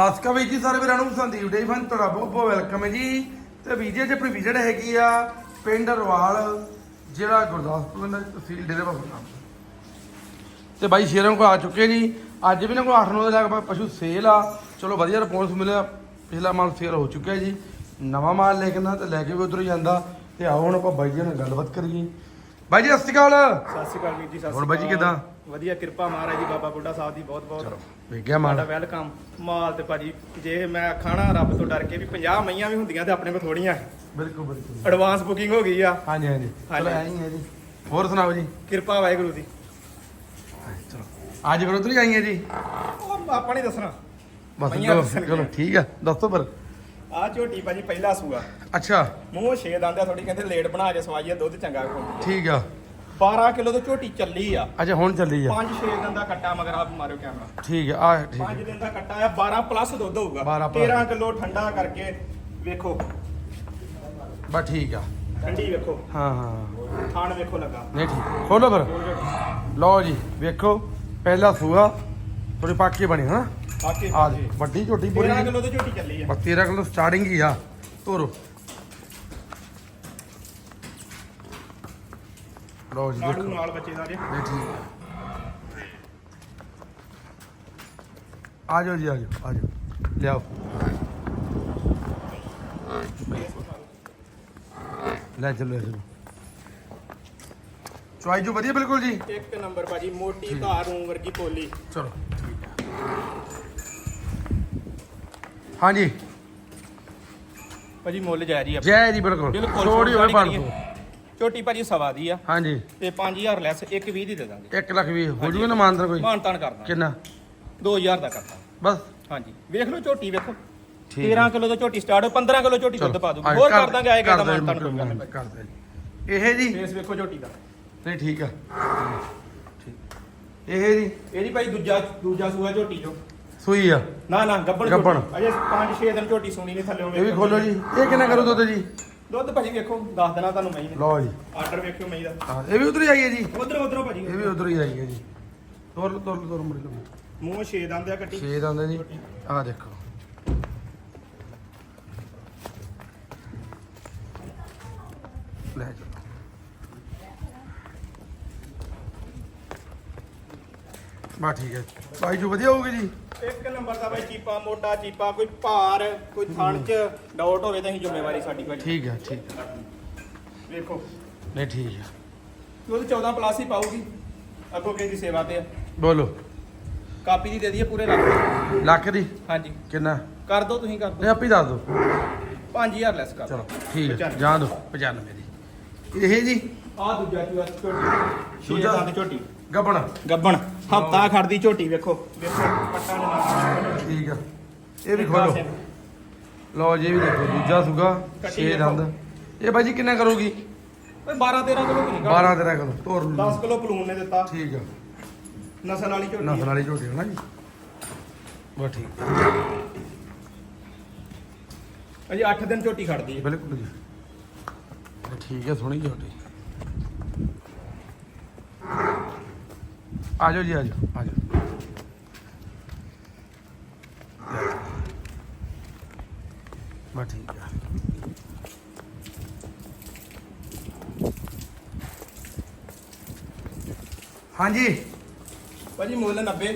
ਸਤਿ ਸ਼੍ਰੀ ਅਕਾਲ ਜੀ ਸਾਰੇ ਵੀਰਾਂ ਨੂੰ ਸੰਦੀਪ ਡੇ ਫਨ ਤੁਹਾਡਾ ਬਹੁਤ ਬਹੁਤ ਵੈਲਕਮ ਹੈ ਜੀ। ਤੇ ਵੀਡੀਓ 'ਚ ਆਪਣੀ ਵਿਜ਼ਿਟ ਹੈਗੀ ਆ ਪਿੰਡ ਰਵਾਲ ਜਿਹੜਾ ਗੁਰਦਾਸਪੁਰ ਦਾ ਤਹਿਸੀਲ ਡੇਰੇ ਬਾਬਾ ਤੇ ਬਾਈ ਸ਼ੇਰਾਂ ਕੋ ਆ ਚੁੱਕੇ ਜੀ। ਅੱਜ ਵੀ ਨਾ ਕੋਈ 8-9 ਦੇ ਲਗਭਗ ਪਸ਼ੂ ਸੇਲ ਆ। ਚਲੋ ਵਧੀਆ ਰਿਸਪੌਂਸ ਮਿਲਿਆ। ਪਿਛਲਾ ਮਾਲ ਸੇਲ ਹੋ ਚੁੱਕਿਆ ਜੀ। ਨਵਾਂ ਮਾਲ ਲੈ ਕੇ ਨਾ ਤੇ ਲੈ ਕੇ ਵੀ ਉਧਰ ਜਾਂਦਾ ਤੇ ਆਓ ਹੁਣ ਆਪਾਂ ਬਾਈ ਜੀ ਨਾਲ ਗੱਲਬਾਤ ਕਰੀਏ। ਬਾਈ ਜੀ ਸਤਿ ਸ਼੍ਰੀ ਅਕਾਲ। ਸਤਿ ਸ਼੍ਰੀ ਅਕਾਲ ਵੀਰ ਜੀ ਸਤਿ ਹੋਰ ਸ਼੍ਰੀ ਬਾਈ ਜੀ ਅਕਾਲ। ਕਿੱਦਾਂ? ਵਧੀਆ ਕਿਰਪਾ ਮਹਾਰਾਜ ਜੀ ਬਾਬਾ ਬੁੱਢਾ ਸਾਹਿਬ ਦੀ ਬਹੁਤ ਬਹੁਤ। ਚਲੋ ਮਾਲ ਵੈਲਕਮ। ਮਾਲ ਤੇ ਭਾਜੀ ਜੇ ਮੈਂ ਖਾਣਾ ਰੱਬ ਤੋਂ ਡਰ ਕੇ ਵੀ 50 ਮਈਆਂ ਵੀ ਹੁੰਦੀਆਂ ਤੇ ਆਪਣੇ ਕੋਲ ਥੋੜੀਆਂ ਬਿਲਕੁਲ ਬਿਲਕੁਲ। ਐਡਵਾਂਸ ਬੁਕਿੰਗ ਹੋ ਗਈ ਆ। ਹਾਂਜੀ ਹਾਂਜੀ। ਚਲੋ। ਐਂ ਹੀ ਹੈ ਜੀ। ਹੋਰ ਸੁਣਾਓ ਜੀ? ਕਿਰਪਾ ਵਾਹਿਗੁਰੂ ਦੀ। ਚਲੋ ਅੱਜ ਫਿਰ ਉਧਰ ਹੀ ਜੀ? ਉਹ ਆਪਾਂ ਨਹੀਂ ਦੱਸਣਾ। ਬਸ ਮਈਆਂ ਚਲੋ ਦੱਸਣਗੀਆਂ। ਚਲੋ ਠੀਕ ਆ। ਦੱਸੋ ਫਿਰ। ਆ ਝੋਟੀ ਭਾਜੀ ਪਹਿਲਾ ਸੂਆ। ਅੱਛਾ। ਮੂੰਹ ਛੇ ਦੰਦਾ ਥੋੜੀ ਕਹਿੰਦੇ ਲੇਟ ਬਣਾ ਕੇ ਸਵਾਈਏ ਦੁੱਧ ਚੰਗਾ ਖੋਲ ਠੀਕ ਆ। 12 ਕਿਲੋ ਤੋਂ ਝੋਟੀ ਚੱਲੀ ਆ। ਅੱਛਾ ਹੁਣ ਚੱਲੀ ਆ। 5-6 ਦਿਨ ਦਾ ਕੱਟਾ ਮਗਰ ਆਪ ਮਾਰਿਓ ਕੈਮਰਾ ਠੀਕ ਆ ਆ ਠੀਕ 5 ਆ। ਦਿਨ ਦਾ ਕੱਟਾ ਆ 12 ਪਲੱਸ ਦੁੱਧ ਹੋਊਗਾ। 12 plus। 13 ਕਿਲੋ ਠੰਡਾ ਕਰਕੇ ਵੇਖੋ। ਬਸ ਠੀਕ ਆ। ਠੰਡੀ ਵੇਖੋ। ਹਾਂ ਹਾਂ। ਥਾਣ ਵੇਖੋ ਲੱਗਾ। ਨਹੀਂ ਠੀਕ ਖੋਲੋ ਫਿਰ। ਲਓ ਜੀ ਵੇਖੋ ਪਹਿਲਾ ਸੂਆ ਥੋੜੀ ਪਾਕੀ ਬਣੀ ਹਨਾ? ਬਾਕੀ ਆ ਜੀ ਵੱਡੀ ਝੋਟੀ ਪੂਰੀ। 13 ਕਿਲੋ ਦੀ ਝੋਟੀ ਚੱਲੀ ਆ। ਬਸ 13 ਕਿਲੋ ਸਟਾਰਟਿੰਗ ਹੀ ਆ। ਤੋਰੋ। ਲਓ ਜੀ ਦੇਖੋ। ਨਾਲ ਬੱਚੇ ਨਹੀਂ ਠੀਕ ਆ ਜਾਓ ਜੀ ਆ ਜਾਓ ਆ ਜਾਓ। ਲਿਆਓ। ਲੈ ਚਲੋ ਲੈ ਚਲੋ। ਚੁਆਈ ਜੋ ਵਧੀਆ ਬਿਲਕੁਲ ਜੀ। ਇੱਕ ਨੰਬਰ ਭਾਜੀ ਮੋਟੀ ਧਾਰ ਨੂੰ ਵਰਗੀ ਪੋਲੀ। ਚਲੋ। ਹਾਂਜੀ। ਭਾਜੀ ਮੁੱਲ ਜਾਇ ਜੀ ਆ। ਜੈ ਜੀ ਬਿਲਕੁਲ। ਬਿਲਕੁਲ ਛੋੜੀ ਹੋਵੇ ਛੋਟੀ 500 ਝੋਟੀ ਭਾਜੀ ਸਵਾ ਦੀ ਆ। ਹਾਂਜੀ। ਤੇ 5000 ਲੈਸ 1 20 ਦੀ ਦੇ ਦਾਂਗੇ। 1 ਲੱਖ ਵੀ ਹੋ ਜੂਗਾ ਨਾ ਮਾਨਤਰ ਕੋਈ? ਮਾਨ ਤਾਨ ਕਰਦਾ ਕਿੰਨਾ? 2000 ਦਾ ਕਰਦਾ ਬਸ। ਹਾਂਜੀ। ਵੇਖ ਲਓ ਝੋਟੀ ਵੇਖੋ। ਠੀਕ। 13 ਕਿਲੋ ਤੋਂ ਝੋਟੀ ਸਟਾਰਟ 15 ਕਿਲੋ ਝੋਟੀ ਦੁੱਧ ਪਾ ਦੂਗੀ ਹੋਰ ਕਰ ਦਾਂਗੇ ਆਏਗਾ ਤਾਂ ਮਾਨ ਤਾਨ ਕੋਈ ਗੱਲ ਨਹੀਂ ਕਰ ਦੇ ਇਹ ਜੀ? ਫੇਸ ਵੇਖੋ ਝੋਟੀ ਦਾ। ਨਹੀਂ ਠੀਕ ਆ। ਠੀਕ। ਇਹ ਜੀ? ਇਹਦੀ ਭਾਈ ਦੂਜਾ ਦੂਜਾ ਸੂਆ ਝੋਟੀ ਜੋ ਸੂਈ ਆ। ਨਾ ਨਾ ਗੱਬਣ। ਝੋਟੀ। ਅਜੇ 5-6 ਦਿਨ ਝੋਟੀ ਸੁਣੀ ਨਹੀਂ ਥੱਲੇ ਇਹ ਵੀ ਖੋਲੋ ਜੀ। ਇਹ ਕਿੰਨਾ ਕਰੂ ਦੁੱਧ ਜੀ? ਦੁੱਧ ਭਾਜੀ ਵੇਖੋ ਦੱਸ ਦੇਣਾ ਤੁਹਾਨੂੰ ਮੈਂ ਲਓ ਜੀ। ਆਰਡਰ ਵੇਖਿਓ ਮੈਂ ਦਾ। ਹਾਂ, ਇਹ ਵੀ ਉਧਰ ਹੀ ਆਈ ਹੈ ਜੀ? ਉਧਰ ਉਧਰੋਂ ਭਾਜੀ। ਇਹ ਵੀ ਉਧਰ ਹੀ ਆਈ ਹੈ ਜੀ। ਤੋਰ ਤੋਰ ਤੋਰ ਮੜੀ ਲਓ ਮੂੰਹ ਛੇ ਦੰਦ ਆ ਕੱਟੀ। ਛੇ ਦੰਦ ਜੀ। ਆਹ ਦੇਖੋ ਲੈ ਚਲੋ ਬਾ ਠੀਕ ਹੈ। ਭਾਈ ਜੋ ਵਧੀਆ ਹੋਊਗੀ ਜੀ? ਇੱਕ ਨੰਬਰ ਦਾ ਭਾਈ ਚੀਪਾ ਮੋਟਾ ਚੀਪਾ ਕੋਈ ਭਾਰ ਕੋਈ ਥਣ ਚ ਡਾਊਟ ਹੋਵੇ ਤਾਂ ਅਸੀਂ ਜ਼ਿੰਮੇਵਾਰੀ ਸਾਡੀ ਭਾਜੀ ਠੀਕ ਹੈ ਠੀਕ ਹੈ। ਵੇਖੋ। ਨਹੀਂ ਠੀਕ ਹੈ। ਦੁੱਧ 14 ਪਲੱਸ ਹੀ ਪਾਊਗੀ। ਅੱਗੋਂ ਕਿਸੇ ਦੀ ਸੇਵਾ ਤੇ ਆ। ਬੋਲੋ। ਕਾਪੀ ਦੀ ਦੇ ਦਈਏ ਪੂਰੇ ਲੱਖ ਦੀ। ਲੱਖ ਦੀ? ਹਾਂਜੀ। ਕਿੰਨਾ? ਕਰ ਦੋ ਤੁਸੀਂ ਕਰ ਨਹੀਂ ਦੋ ਆਪੇ ਦੱਸ ਦਿਓ 5000 ਲੈਸ ਕਰ ਚਲੋ ਠੀਕ ਹੈ। ਜਾਣ ਦਿਓ 95 ਦੀ। ਇਹ ਜੀ? ਆ ਦੂਜਾ ਚੂਆ ਝੋਟੀ ਦੂਜਾ? ਝੋਟੀ ਗੱਬਣ। ਗੱਬਣ। ਹਫਤਾ ਖੜਦੀ ਝੋਟੀ ਵੇਖੋ। ਵੇਖੋ ਪੱਟਾ ਨੇ ਨਾਲ ਠੀਕ ਆ। ਇਹ ਵੀ ਖੋਲੋ। ਲਓ ਜੀ ਇਹ ਵੀ ਦੇਖੋ ਦੂਜਾ ਸੁਗਾ ਕੱਟੀ 6 ਦੇਖੋ। ਦੰਦ। ਇਹ ਬਾਈ ਜੀ ਕਿੰਨਾ ਕਰੂਗੀ? ਓਏ 12 13 ਕਿਲੋ ਨਹੀਂ 12 13 ਕਿਲੋ ਤੋਰ ਲਓ। 10 ਕਿਲੋ ਪਲੂਨ ਨੇ ਦਿੱਤਾ। ਠੀਕ ਆ। ਨਸਲ ਵਾਲੀ ਝੋਟੀ ਨਸਲ ਆ। ਵਾਲੀ ਝੋਟੀ ਹੋਣਾ ਜੀ। ਬਸ ਠੀਕ। ਆ। ਅਜੇ 8 ਦਿਨ ਝੋਟੀ ਖੜਦੀ ਹੈ। ਬਿਲਕੁਲ ਜੀ। ਇਹ ਠੀਕ ਹੈ ਸੋਹਣੀ ਝੋਟੀ। ਆ ਜਾਓ ਜੀ ਆ ਜਾਓ ਆ ਜਾਓ ਬਸ ਠੀਕ ਆ। ਹਾਂਜੀ। ਭਾਜੀ ਮੁੱਲ 90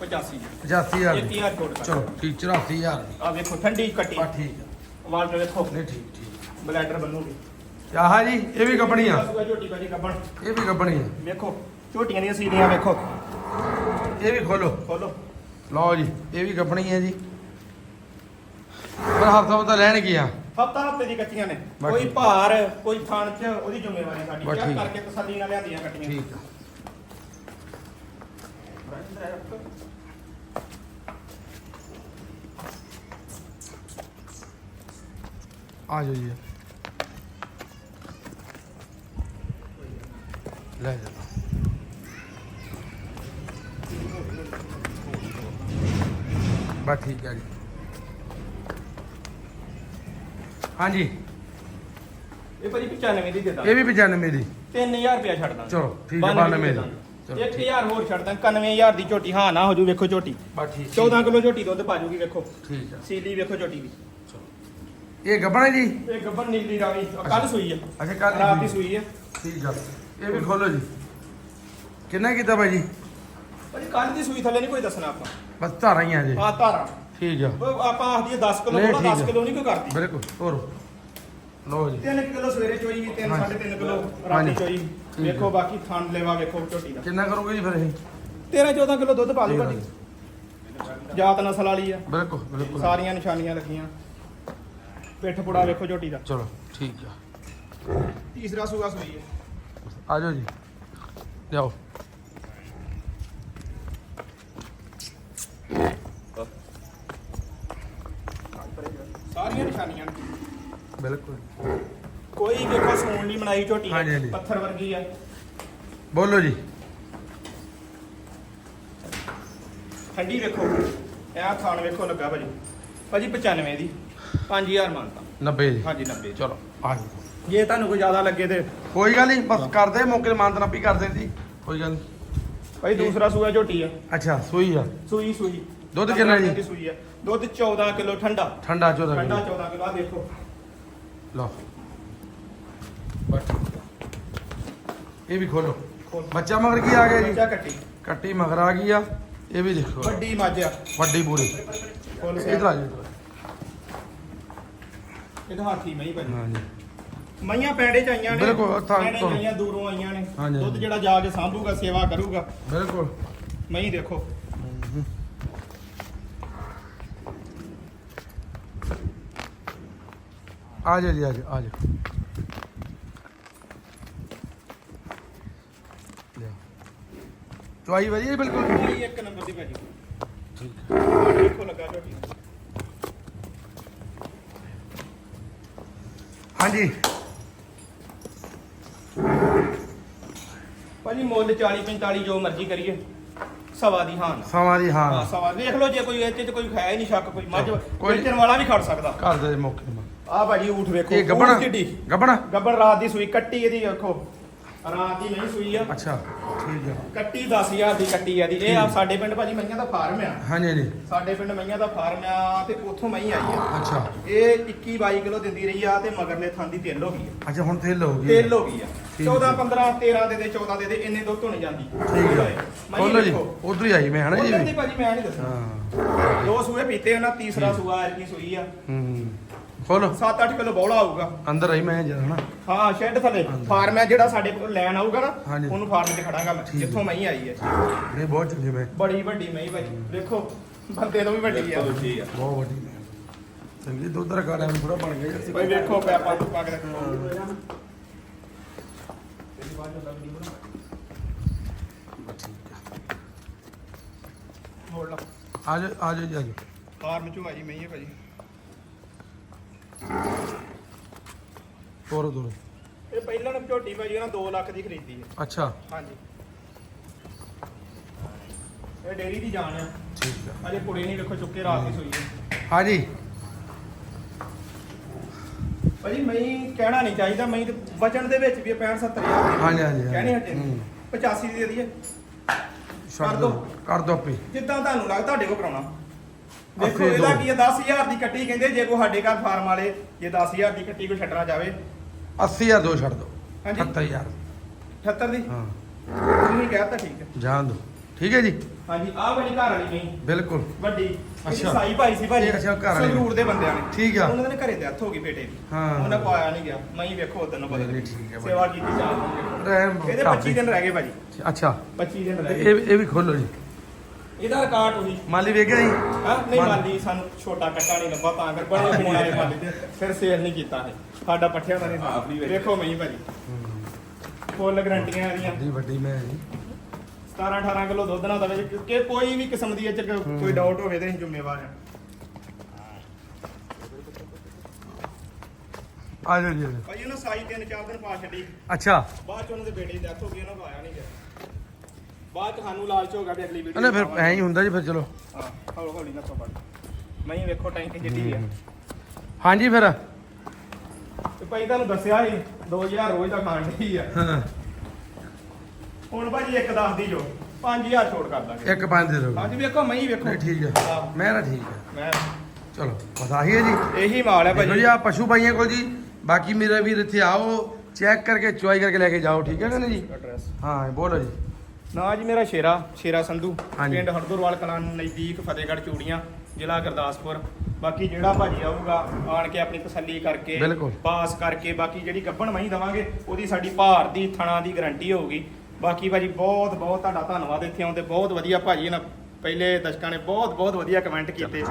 85 85000 ਇੱਕ ਹਜ਼ਾਰ ਛੋਟ ਕਰ। ਚਲੋ ਠੀਕ 84000 ਆ ਵੇਖੋ ਠੰਡੀ ਕੱਟੀ। ਬਸ ਠੀਕ ਆ। ਵਾਲ ਤੇ ਵੇਖੋ ਨਹੀਂ ਠੀਕ ਠੀਕ। ਬਲੈਡਰ ਬੰਨੂਗੀ ਆਹਾ ਜੀ ਇਹ ਵੀ ਕੱਪਣੀ ਆ ਸੂਆ ਝੋਟੀ ਭਾਜੀ ਕੱਬਣ ਇਹ ਵੀ ਕੱਪਣੀ ਆ ਵੇਖੋ। ਝੋਟੀਆਂ ਦੀਆਂ ਸੀੜੀਆਂ ਵੇਖੋ। ਇਹ ਵੀ ਖੋਲੋ। ਖੋਲੋ। ਲਓ ਜੀ ਇਹ ਵੀ ਕੱਪਣੀ ਹੈ ਜੀ। ਪਰ ਹਫਤਾ ਹਫਤਾ ਲੈਣ ਕੀ ਆ? ਹਫਤਾ ਹਫ਼ਤੇ ਦੀ ਕੱਟੀਆਂ ਨੇ। ਕੋਈ। ਭਾਰ ਕੋਈ ਥਣ ਚ ਉਹਦੀ ਜ਼ਿੰਮੇਵਾਰੀ ਸਾਡੀ। ਚੈੱਕ। ਕਰਕੇ ਤਸੱਲੀ ਨਾਲ ਲਿਆਂਦੀਆਂ ਕੱਟੀਆਂ। ਠੀਕ ਆ। ਆ ਜਾਓ ਜੀ। ਲੈ ਜਾ ਬਸ ਠੀਕ ਹੈ ਜੀ। ਹਾਂਜੀ। ਇਹ ਭਾਜੀ 95 ਦੀ ਦੇ ਦਾਂ ਇਹ ਵੀ 95 ਦੀ। 3000 ਰੁਪਇਆ ਛੱਡ ਦਾਂ ਚਲੋ ਠੀਕ ਹੈ 92 ਦੀ ਚਲੋ 1000 ਹੋਰ ਛੱਡ ਦਾਂ 91000 ਦੀ ਝੋਟੀ ਹਾਂ ਨਾ ਹੋ ਜੂ ਵੇਖੋ ਝੋਟੀ। ਬਸ ਠੀਕ 14 ਕਿਲੋ ਝੋਟੀ ਦੁੱਧ ਪਾ ਜੂਗੀ ਵੇਖੋ। ਠੀਕ ਸੀਲੀ ਵੇਖੋ ਝੋਟੀ ਦੀ ਇਹ ਗੱਬਣਾ ਜੀ? ਇਹ ਗੱਬਰ ਨੀਲੀ ਰਾਵੀ। ਕੱਲ ਸੂਈ ਆ। ਅੱਛਾ ਕੱਲ ਰਾਤ ਦੀ ਸੂਈ ਆ। ਠੀਕ ਆ। ਇਹ ਵੀ ਖੋਲੋ ਜੀ। ਕਿੰਨਾ ਕੀਤਾ ਭਾਈ ਜੀ? ਭਾਜੀ ਕੱਲ ਦੀ ਸੂਈ ਥੱਲੇ ਨਹੀਂ ਕੋਈ ਦੱਸਣਾ ਆਪਾਂ। ਬਸ ਧਾਰਾਂ ਹੀ ਆ ਜੀ। ਆ ਧਾਰਾ। ਠੀਕ ਆ। ਉਹ ਆਪਾਂ ਆਖਦੀ 10 ਕਿਲੋ ਨਹੀਂ, ਥੋੜਾ ਠੀਕ 10 ਆ। ਕਿਲੋ ਨਹੀਂ ਕੋਈ ਕਰਦੀ। ਬਿਲਕੁਲ ਹੋਰ। ਲਓ ਜੀ। 3 ਕਿਲੋ ਸਵੇਰੇ ਚੋਈ 3 ਹਾਂਜੀ। 3.5 ਕਿਲੋ ਹਾਂਜੀ। ਰਾਤੀ ਚੋਈ। ਠੀਕ ਵੇਖੋ ਆ। ਬਾਕੀ ਥਣ ਲੈਵਾ ਵੇਖੋ ਝੋਟੀ ਦਾ। ਕਿੰਨਾ ਕਰੋਗੇ ਜੀ ਫਿਰ ਇਹ? 13 14 ਕਿਲੋ ਦੁੱਧ ਪਾ ਆ ਭਾਜੀ। ਜਾਤ ਨਸਲ ਵਾਲੀ ਆ। ਬਿਲਕੁਲ ਬਿਲਕੁਲ। ਸਾਰੀਆਂ ਨਿਸ਼ਾਨੀਆਂ ਲੱਗੀਆਂ। ਪਿੱਠ ਪੁੜਾ ਵੇਖੋ ਝੋਟੀ ਦਾ। ਚਲੋ ਠੀਕ ਆ। ਤੀਸਰਾ ਸੂਆ ਸੂਈ ਹੈ ਆ ਜਾਓ ਜੀ। ਜਾਓ ਸਾਰੀਆਂ ਨਿਸ਼ਾਨੀਆਂ ਨੇ। ਬਿਲਕੁਲ। ਕੋਈ ਵੇਖੋ ਸੂਣ ਨਹੀਂ ਬਣਾਈ ਝੋਟੀ ਹਾਂਜੀ, ਨੇ, ਹਾਂਜੀ। ਪੱਥਰ ਵਰਗੀ ਆ। ਬੋਲੋ ਜੀ। ਠੰਡੀ ਵੇਖੋ। ਇਹ ਥਾਣ ਵੇਖੋ ਲੱਗਾ ਭਾਜੀ। ਭਾਜੀ 95 ਦੀ। 5000 ਮੰਨਤਾ 90 ਜੀ ਹਾਂਜੀ 90 ਚਲੋ ਆ ਜਾਓ। ਜੇ ਤੁਹਾਨੂੰ ਕੋਈ ਜ਼ਿਆਦਾ ਲੱਗੇ ਤੇ। ਕੋਈ ਗੱਲ ਨਹੀਂ ਬਸ ਕਰਦੇ ਮੌਕੇ ਤੇ ਮਾਨਤਨਾ ਵੀ ਕਰਦੇ ਜੀ। ਕੋਈ ਗੱਲ ਨਹੀਂ। ਭਾਈ ਦੂਸਰਾ ਸੂਆ ਝੋਟੀ ਆ। ਅੱਛਾ ਸੂਈ ਆ। ਸੂਈ ਸੂਈ। ਦੁੱਧ ਕਿੰਨਾ ਜੀ? ਦੀ ਸੂਈ ਆ। ਦੁੱਧ 14 ਕਿਲੋ ਠੰਡਾ। ਠੰਡਾ ਚੋਦਾ ਠੰਡਾ 14 ਕਿਲੋ ਆ ਦੇਖੋ। ਲਓ। ਬਸ। ਇਹ ਵੀ ਖੋਲੋ। ਬੱਚਾ ਮਗਰ ਕੀ ਆ ਗਿਆ ਜੀ? ਬੱਚਾ ਕੱਟੀ। ਕੱਟੀ ਮਗਰ ਆ ਗਈ ਆ। ਇਹ ਵੀ ਦੇਖੋ। ਵੱਡੀ ਮੱਝ ਆ। ਵੱਡੀ ਪੂਰੀ। ਫੁੱਲ ਇਧਰ ਆ ਜੀ ਇਹਦਾ ਹਾਥੀ ਮਹੀਂ ਭਾਜੀ। ਹਾਂਜੀ। ਮਈਆਂ ਪੈਂਡੇ ਚ ਆਈਆਂ ਨੇ। ਬਿਲਕੁਲ, ਪੈਂਡੇ ਚ ਤੋਂ। ਆਈਆਂ ਦੂਰੋਂ ਆਈਆਂ ਨੇ। ਹਾਂਜੀ, ਦੁੱਧ ਹਾਂਜੀ। ਜਿਹੜਾ ਜਾ ਕੇ ਸਾਂਭੂਗਾ ਸੇਵਾ ਕਰੂਗਾ। ਬਿਲਕੁਲ। ਮਹੀਂ ਦੇਖੋ। ਆ ਜਾ ਜੀ ਆ ਜਾ ਆ ਜਾ। ਚੁਆਈ ਵਧੀਆ ਜੀ ਬਿਲਕੁਲ। ਕੋਈ ਇੱਕ ਨੰਬਰ ਦੀ ਭਾਜੀ। ਠੀਕ ਦੇਖੋ ਲੱਗਾ ਝੋਟੀ ਹਾਂਜੀ। ਭਾਜੀ ਮੁੱਲ 40 45 ਜੋ ਮਰਜ਼ੀ ਕਰੀਏ। ਸਵਾ ਦੀ ਹਾਂ ਸਮਾਂ ਦੀ ਹਾਂ ਹਾਂ ਸਵਾ ਦੇਖ ਲਓ ਜੇ ਕੋਈ ਇਹ ਚ ਕੋਈ ਹੈ ਹੀ ਨਹੀਂ ਸ਼ੱਕ ਕੋਈ। ਮੱਝ ਕੋਈ- ਵੇਚਣ ਵਾਲਾ ਵੀ ਖੜ ਸਕਦਾ। ਘਰ ਦੇ ਮੌਕੇ ਆ ਭਾਜੀ ਊਠ ਵੇਖੋ ਇਹ ਗੱਬਣਾ? ਗੱਬਣਾ? ਗੱਬਣ ਰਾਤ ਦੀ ਸੂਈ ਕੱਟੀ ਇਹਦੀ ਵੇਖੋ। ਰਾਤ ਦੀ ਨਹੀਂ ਸੂਈ ਆ। ਅੱਛਾ ਠੀਕ ਆ। ਕੱਟੀ 10000 ਦੀ ਕੱਟੀ ਆ ਦੀ ਇਹ ਆ ਸਾਡੇ ਪਿੰਡ ਭਾਜੀ ਮਈਆਂ ਦਾ ਫਾਰਮ ਆ। ਹਾਂਜੀ ਹਾਂਜੀ। ਸਾਡੇ ਪਿੰਡ ਮਈਆਂ ਦਾ ਫਾਰਮ ਆ ਤੇ ਉੱਥੋਂ ਮਈ ਆਈ ਆ। ਅੱਛਾ। ਇਹ 21 22 ਕਿਲੋ ਦਿੰਦੀ ਰਹੀ ਆ ਤੇ ਮਗਰਲੇ ਥਾਂ ਦੀ ਤਿੰਨ ਹੋ ਗਈ ਆ। ਅੱਛਾ ਹੁਣ ਤੇਲ ਹੋ ਗਈ ਤਿੰਨ ਹੋ ਗਈ ਆ। ਠੀਕ 14 ਹੈ। 15 13 ਦੇ ਦੇ 14 ਦੇ ਦੇ ਇੰਨੇ ਦੁੱਧ ਹੋਣੀ ਜਾਂਦੀ। ਠੀਕ ਆ। ਬੋਲੋ ਜੀ। ਉਧਰ ਹੀ ਆਈ ਮੈਂ ਹਨਾ ਜੀ? ਭਾਜੀ ਮੈਂ ਨਹੀਂ ਦੱਸਣਾ। ਹਾਂ। ਦੋ ਸੂਏ ਪੀਤੇ ਉਹਨਾਂ ਤੀਸਰਾ। ਸੂਆ ਐਰਕੀ ਸੂਈ ਆ। ਹੂੰ। ਖੋਲੋ 7-8 ਕਿਲੋ ਬੌਲਾ ਆਊਗਾ। ਅੰਦਰ ਆਈ ਮੈਂ ਜਰਾ ਹਨਾ ਹਾਂ ਸ਼ੈੱਡ ਥੱਲੇ। ਫਾਰਮ ਹੈ ਜਿਹੜਾ ਸਾਡੇ ਕੋਲ ਲੈਣ ਆਊਗਾ ਨਾ ਹਾਂਜੀ। ਉਹਨੂੰ ਫਾਰਮ 'ਚ ਖੜਾਂਗਾ ਮੈਂ ਠੀਕ ਹੈ। ਜਿੱਥੋਂ ਮਈ ਆਈ ਹੈ। ਨਹੀਂ ਬਹੁਤ ਚੰਗੀ ਮੈਂ। ਬੜੀ ਵੱਡੀ ਮਈ ਭਾਜੀ। ਦੇਖੋ ਬੰਦੇ ਤੋਂ ਵੀ ਵੱਡੀ ਆ। ਬਹੁਤ ਵੱਡੀ ਮੈਂ। ਚੰਗੀ ਦੁੱਧ ਦਾ ਕਾੜਾ ਥੋੜਾ ਬਣ ਗਿਆ। ਜੀ ਭਾਈ ਵੇਖੋ ਪੈਪਾਂ ਤੋਂ ਪਾ ਕੇ ਰੱਖੋ। ਮੋੜ ਲਾ ਆ ਜਾ ਆ ਜਾ ਜੀ ਆ ਜਾ ਫਾਰਮ 'ਚੋਂ ਆਈ ਮਈ ਹੈ ਭਾਜੀ। ਤੋਰੋ ਤੋਰੋ ਇਹ ਪਹਿਲਾਂ ਨਾ ਝੋਟੀ ਭਾਜੀ ਉਹਨਾਂ 2 ਲੱਖ ਦੀ ਖਰੀਦੀ ਹੈ ਅੱਛਾ। ਹਾਂਜੀ। ਇਹ ਡੇਰੀ ਦੀ ਜਾਨ ਆ। ਠੀਕ ਆ। ਅਜੇ ਕੁੜੀ ਨਹੀਂ ਵੇਖੋ ਚੁੱਕੇ ਰਾਤ ਦੀ ਸੋਈ ਹੈ ਹਾਂਜੀ। ਭਾਜੀ ਮੈਂ ਕਹਿਣਾ ਨਹੀਂ ਚਾਹੀਦਾ ਮੈਂ ਤੇ ਵਚਨ ਦੇ ਵਿੱਚ ਵੀ 65 70 ਹਜ਼ਾਰ ਦੀ ਹਾਂਜੀ, ਹਾਂਜੀ, ਕਹਿਣੀ ਹਟੇ ਹੂੰ। 85 ਦੀ ਦੇ ਦਈਏ। ਛੱਡ ਕਰ ਦੋ। ਕਰ ਦੋ ਆਪੇ। ਜਿੱਦਾਂ ਤੁਹਾਨੂੰ ਲੱਗਦਾ ਤੁਹਾਡੇ ਕੋਲ ਕਰਾਉਣਾ। ਦੇਖੋ ਅੱਸੀ ਇਹਦਾ ਦੋ। ਕੀ ਹੈ 10000 ਦੀ ਕੱਟੀ ਕਹਿੰਦੇ ਜੇ ਕੋਈ ਸਾਡੇ ਘਰ ਫਾਰਮ ਵਾਲੇ ਜੇ 10000 ਦੀ ਕੱਟੀ ਕੋਈ ਛੱਡਣਾ ਚਾਹਵੇ 80000 ਦੋ ਛੱਡ ਦੋ ਹਾਂਜੀ। 78000 78 ਦੀ। ਹਾਂ। ਤੁਸੀਂ ਕਹਿਤਾ ਠੀਕ ਹੈ। ਜਾਣ ਦੋ। ਠੀਕ ਹੈ ਜੀ? ਹਾਂਜੀ ਆਹ ਵਾਲੀ ਘਰ ਵਾਲੀ ਨਹੀਂ। ਬਿਲਕੁਲ। ਵੱਡੀ। ਅੱਛਾ। ਅੱਛਾ। ਸਾਈ ਭਾਈ ਸੀ ਭਾਜੀ। ਇਹ ਅੱਛਾ, ਘਰ ਵਾਲੀ। ਸੰਗਰੂਰ ਦੇ ਬੰਦਿਆਂ ਨੇ। ਠੀਕ ਆ। ਉਹਨਾਂ ਦੇ ਘਰੇ ਡੈਥ ਹੋ ਗਈ ਬੇਟੇ ਦੀ। ਹਾਂ। ਉਹਨਾਂ ਪਾਇਆ ਨਹੀਂ ਗਿਆ। ਮੈਂ ਹੀ ਵੇਖੋ ਉਦੋਂ ਨੂੰ ਬਦਲ ਨਹੀਂ, ਠੀਕ ਹੈ ਭਾਜੀ। ਸੇਵਾ ਕੀਤੀ ਜਾ ਰਹਿਮ ਇਹਦੇ 25 ਦਿਨ ਰਹਿ ਗਏ ਭਾਜੀ। ਅੱਛਾ। 25 ਦਿਨ ਰਹਿ ਇਹ ਗਏ। ਇਹ ਵੀ ਖੋਲੋ ਜੀ। ਇਹਦਾ ਰਿਕਾਰਡ ਉਹੀ ਮਾਲੀ ਵੇਖ ਗਿਆ ਜੀ ਹਾਂ ਨਹੀਂ ਮਾਲੀ। ਸਾਨੂੰ ਛੋਟਾ ਕੱਟਾ ਨਹੀਂ ਲੱਭਾ ਤਾਂ ਕਰ ਬੜੇ ਫੋਨ ਆਏ ਮਾਲੀ ਦੇ ਫਿਰ ਸੇਲ ਨਹੀਂ ਕੀਤਾ ਹੈ ਸਾਡਾ ਪੱਠਿਆਂ ਦਾ ਨਹੀਂ ਵੇਖੋ ਮੈਂ ਭਾਜੀ। ਫੁੱਲ ਗਰੰਟੀਆਂ ਇਹਦੀਆਂ। ਵੱਡੀ ਵੱਡੀ ਮੈਂ ਜੀ। 17 18 ਕਿਲੋ ਦੁੱਧ ਨਾ ਦਵੇ ਕਿ ਕੋਈ ਵੀ ਕਿਸਮ ਦੀ ਇਹ ਕੋਈ ਡਾਊਟ ਹੋਵੇ ਤੇ ਅਸੀਂ ਜ਼ਿੰਮੇਵਾਰ ਹਾਂ। ਆ ਜਾਓ ਜੀ। ਭਾਈ ਉਹਨਾਂ ਸਾਈ ਤਿੰਨ ਚਾਰ ਦਿਨ ਪਾ ਛੱਡੀ। ਅੱਛਾ। ਬਾਅਦ ਚ ਉਹਨਾਂ ਦੇ ਬੇਟੇ ਦੀ ਡੈਥ ਹੋ ਗਈ ਉਹਨਾਂ ਪਾਇਆ ਨਹੀਂ ਗਿਆ। ਬਾਅਦ ਚ ਸਾਨੂੰ ਲਾਲਚ ਹੋ ਗਿਆ ਵੀ ਅਗਲੀ ਵੀਡੀਓ ਉਹਨੇ ਫਿਰ ਐਂ ਹੀ ਹੁੰਦਾ ਜੀ ਫਿਰ ਚਲੋ। ਹਾਂ ਹੌਲੀ ਹੌਲੀ ਨਾ ਪੜ ਮੈਂ ਹੀ ਵੇਖੋ ਟੈਂਕ ਜਿੱਡੀ ਆ। ਹਾਂਜੀ ਫਿਰ। ਤੇ ਭਾਈ ਤੁਹਾਨੂੰ ਦੱਸਿਆ ਸੀ 2000 ਰੋਜ਼ ਦਾ ਖਾਣ ਦੀ ਆ। ਹਾਂ। ਹੁਣ ਭਾਜੀ ਇੱਕ ਦੱਸ ਦੀ ਜੋ 5000 ਛੋੜ ਕਰ ਦਾਂਗੇ। ਇੱਕ ਪੰਜ ਦੇ ਦਿਓ। ਹਾਂਜੀ ਵੇਖੋ ਮਈ ਵੇਖੋ। ਨਹੀਂ ਠੀਕ ਹੈ ਹਾਂ। ਮੇਰਾ ਠੀਕ ਹੈ ਮੈਂ ਚਲੋ ਬਸ ਆਹੀ ਹੈ ਜੀ। ਇਹੀ ਮਾਲ ਹੈ ਦੇਖੋ ਭਾਜੀ। ਜੀ ਆ ਪਸ਼ੂ ਭਾਈਆਂ ਕੋਲ ਜੀ ਬਾਕੀ ਮੇਰਾ ਵੀਰ ਇੱਥੇ ਆਓ ਚੈੱਕ ਕਰਕੇ ਚੁਆਈ ਕਰਕੇ ਲੈ ਕੇ ਜਾਓ ਠੀਕ ਹੈ ਨਹੀਂ ਜੀ? ਐਡਰੈਸ ਹਾਂ ਬੋਲੋ ਜੀ। ਨਾ ਜੀ ਮੇਰਾ ਸ਼ੇਰਾ ਸ਼ੇਰਾ ਸੰਧੂ ਹਾਂਜੀ। ਪਿੰਡ ਹਰਦੁਰਵਾਲ ਕਲਾਂ ਨਜ਼ਦੀਕ ਫਤਿਹਗੜ੍ਹ ਚੂੜੀਆਂ ਜ਼ਿਲ੍ਹਾ ਗੁਰਦਾਸਪੁਰ ਬਾਕੀ ਜਿਹੜਾ ਭਾਜੀ ਆਊਗਾ ਆਣ ਕੇ ਆਪਣੀ ਤਸੱਲੀ ਕਰਕੇ ਬਿਲਕੁਲ। ਪਾਸ ਕਰਕੇ ਬਾਕੀ ਜਿਹੜੀ ਗੱਬਣ ਮਹੀਂ ਦਵਾਂਗੇ ਉਹਦੀ ਸਾਡੀ ਭਾਰ ਦੀ ਥਣਾ ਦੀ ਗਾਰੰਟੀ ਹੋਊਗੀ ਬਾਕੀ ਭਾਜੀ ਬਹੁਤ ਬਹੁਤ ਤੁਹਾਡਾ ਧੰਨਵਾਦ ਇੱਥੇ ਆਉਣ ਤੇ ਬਹੁਤ ਵਧੀਆ ਭਾਜੀ ਇਹਨਾਂ ਪਹਿਲੇ ਦਰਸ਼ਕਾਂ ਨੇ ਬਹੁਤ ਬਹੁਤ ਵਧੀਆ ਕਮੈਂਟ ਕੀਤੇ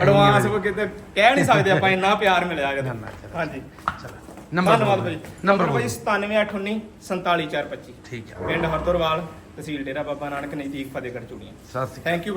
ਐਡਵਾਂਸ ਇਹੀ ਕਿਤੇ ਕਹਿ ਨਹੀਂ ਸਕਦੇ ਆਪਾਂ ਇੰਨਾ ਪਿਆਰ ਮਿਲਿਆ ਕਿਤੇ ਧੰਨਵਾਦ। ਹਾਂਜੀ ਨੰਬਰ ਧੰਨਵਾਦ ਬੋਲੋ। ਭਾਜੀ ਨੰਬਰ ਭਾਜੀ ਬੋਲੋ। 97819 47425 ਠੀਕ ਹੈ ਪਿੰਡ ਹਰਦੁਰਵਾਲ ਤਹਿਸੀਲ ਡੇਰਾ ਬਾਬਾ ਨਾਨਕ ਨਜ਼ਦੀਕ ਫਤਿਹਗੜ੍ਹ ਚੂੜੀਆਂ। ਸਤਿ ਸ਼੍ਰੀ ਅਕਾਲ। Thank you